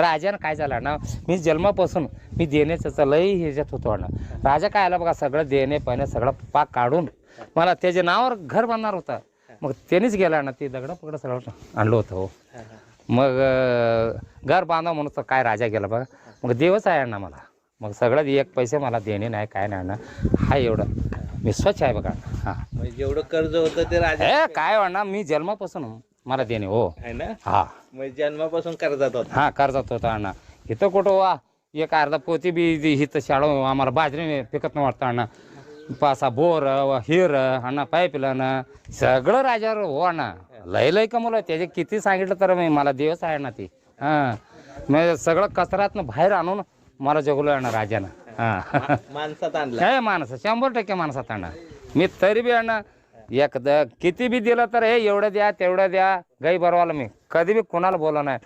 राजानं काय झालं ना मी जन्मापासून मी देण्याचं लई ह्याच्यात होतो ना. राजा काय आला बघा सगळं देणे पाणे सगळं पाक काढून मला त्याच्या नावावर घर बांधणार होता. मग त्यांनीच गेला ना ते दगडं पगडं सगळं आणलं होतं हो. मग घर बांधा म्हणून तर काय राजा गेला बघा. मग देवच आहे ना मला. मग सगळं एक पैसे मला देणे नाही काय नाही ना. हा एवढं. मी स्वच्छ आहे बघा. हां. जेवढं कर्ज होतं ते राजा काय म्हणणार मी जन्मापासून मला देणे हो. आहे ना? हा. म्हणजे जन्मापासून कर्जात होता. हा कर्जात होता अण्णा. इथं कुठं वा एक अर्धा पोती बी इथं- इथं शाळा आम्हाला बाजरी पिकत नाही वाटतं अण्णा. पासा बोर व हिर अण्णा पाईपलान सगळं राजावर हो अण्णा. लय लय कमवलं त्याचे किती सांगितलं तर मी मला दिवस आहे ना ती. हां. मग सगळं कचऱ्यातनं बाहेर आणून मला जगलो अण्णा राजानं. हां. माणसात आणला. हे माणसं शंभर टक्के माणसात आणा मी तरी बी आणा एकदा किती बी दिलं तर हे एवढं द्या तेवढं द्या गाई बरवाला मी. कधी बी कुणाला बोला नाही